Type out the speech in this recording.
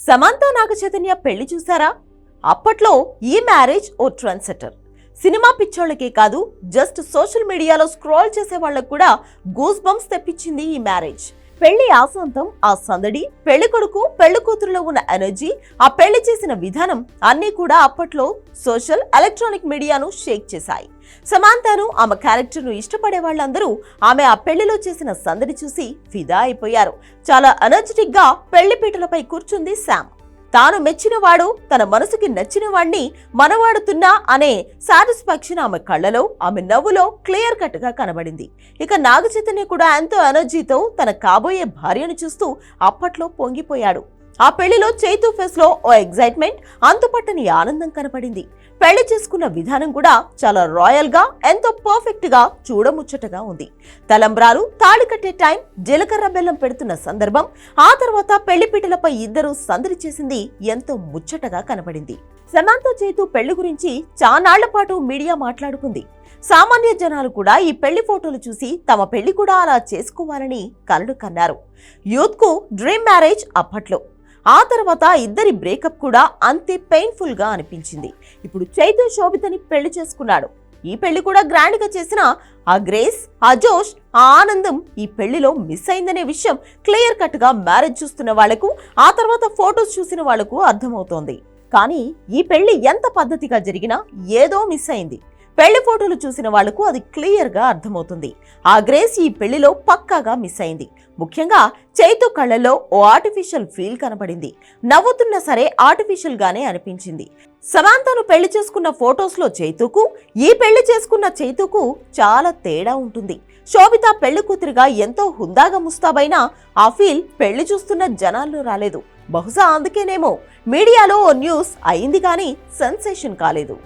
సమంత నాగ చైతన్య పెళ్ళి చూసారా అప్పట్లో ఈ మ్యారేజ్ ఓ ట్రెండ్ సెటర్ సినిమా పిచ్చోళ్ళకే కాదు జస్ట్ సోషల్ మీడియాలో స్క్రోల్ చేసే వాళ్ళకు కూడా గూస్ బంప్స్ తెప్పించింది ఈ మ్యారేజ్. పెళ్ళి ఆశాంతం ఆ సందడి పెళ్ళి కొడుకు పెళ్ళి కూతురులో ఉన్న ఎనర్జీ ఆ పెళ్ళి చేసిన విధానం అన్నీ కూడా అప్పట్లో సోషల్ ఎలక్ట్రానిక్ మీడియాను షేక్ చేశాయి. సమాంతను ఆమె క్యారెక్టర్ను ఇష్టపడే వాళ్ళందరూ ఆమె ఆ పెళ్ళిలో చేసిన సందడి చూసి ఫిదా అయిపోయారు. చాలా ఎనర్జెటిక్గా పెళ్ళి పీటలపై కూర్చుంది శామ్. తాను మెచ్చినవాడు తన మనసుకి నచ్చిన వాణ్ణి మనవాడుతున్నా అనే సాటిస్ఫాక్షన్ ఆమె కళ్ళలో ఆమె నవ్వులో క్లియర్ కట్గా కనబడింది. ఇక నాగ చైతన్య కూడా ఎంతో ఎనర్జీతో తన కాబోయే భార్యను చూస్తూ అప్పట్లో పొంగిపోయాడు. ఆ పెళ్ళిలో చైతు ఫేస్లో ఓ ఎగ్జైట్మెంట్ అంతుపట్టని ఆనందం కనపడింది. పెళ్ళి చేసుకున్న విధానం కూడా చాలా రాయల్గా ఎంతో పర్ఫెక్ట్గా చూడముచ్చటగా ఉంది. తలంబ్రాలు తాళి కట్టే టైం జీలకర్ర బెల్లం పెడుతున్న సందర్భం ఆ తర్వాత పెళ్ళిపీటలపై ఇద్దరు సందడి చేసింది ఎంతో ముచ్చటగా కనబడింది సమాంత చేతు పెళ్ళి గురించి చానాళ్ళ పాటు మీడియా మాట్లాడుకుంది. సామాన్య జనాలు కూడా ఈ పెళ్ళి ఫోటోలు చూసి తమ పెళ్ళి కూడా అలా చేసుకోవాలని కలలు కన్నారు. యూత్కు డ్రీమ్ మ్యారేజ్ అప్పట్లో. ఆ తర్వాత ఇద్దరి బ్రేకప్ కూడా అంతే పెయిన్ఫుల్గా అనిపించింది. ఇప్పుడు చైతు శోభితని పెళ్ళి చేసుకున్నాడు. ఈ పెళ్ళి కూడా గ్రాండ్గా చేసిన ఆ గ్రేస్ ఆ జోష్ ఆ ఆనందం ఈ పెళ్ళిలో మిస్ అయిందనే విషయం క్లియర్ కట్గా మ్యారేజ్ చూస్తున్న వాళ్ళకు ఆ తర్వాత ఫొటోస్ చూసిన వాళ్ళకు అర్థమవుతోంది. కానీ ఈ పెళ్ళి ఎంత పద్ధతిగా జరిగినా ఏదో మిస్ అయింది. పెళ్ళి ఫోటోలు చూసిన వాళ్ళకు అది క్లియర్గా అర్థమవుతుంది. ఆ గ్రేస్ ఈ పెళ్ళిలో పక్కాగా మిస్ అయింది. ముఖ్యంగా చైతు కళ్ళలో ఓ ఆర్టిఫిషియల్ ఫీల్ కనబడింది నవ్వుతున్నా సరే ఆర్టిఫిషియల్ గానే అనిపించింది. సమాంతను పెళ్ళి చేసుకున్న ఫొటోస్లో చైతుకు ఈ పెళ్ళి చేసుకున్న చైతుకు చాలా తేడా ఉంటుంది. శోభిత పెళ్ళి కూతురిగా ఎంతో హుందాగా ముస్తాబైనా ఆ ఫీల్ పెళ్ళి చూస్తున్న జనాల్లో రాలేదు. బహుశా అందుకేనేమో మీడియాలో ఓ న్యూస్ అయింది కానీ సెన్సేషన్ కాలేదు.